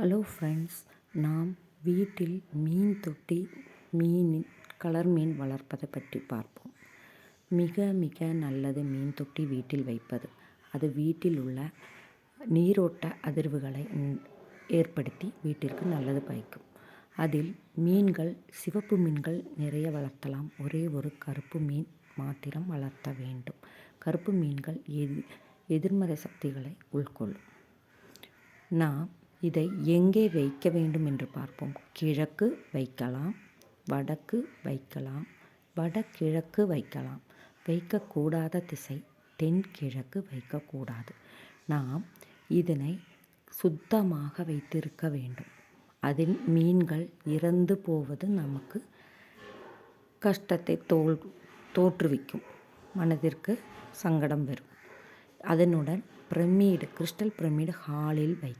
Hello friends நாம் வீட்டில் மீன் தொட்டி மீன் கலர் மீன் வளர்ப்பதை பற்றி பார்ப்போம். மிக மிக நல்லது மீன் தொட்டி வீட்டில் வைப்பது. அது வீட்டில் உள்ள நீரோட்ட அதிர்வுகளை ஏற்படுத்தி வீட்டிற்கு நல்லது பயக்கும். அதில் மீன்கள் சிவப்பு மீன்கள் நிறைய வளர்த்தலாம். ஒரே ஒரு கருப்பு மீன் மாத்திரம் வளர்த்த வேண்டும். கருப்பு மீன்கள் எதி எதிர்மறை சக்திகளை உள்கொள்ளும். நாம் இதை எங்கே வைக்க வேண்டும் என்று பார்ப்போம். கிழக்கு வைக்கலாம் வடக்கு வைக்கலாம் வடகிழக்கு வைக்கலாம். வைக்கக்கூடாத திசை தென்கிழக்கு வைக்கக்கூடாது. நாம் இதனை சுத்தமாக வைத்திருக்க வேண்டும். அதில் மீன்கள் இறந்து போவது நமக்கு கஷ்டத்தை தோல் தோற்றுவிக்கும். மனதிற்கு சங்கடம் வரும். அதனுடன் பிரமிடு கிறிஸ்டல் பிரமிடு ஹாலில் வை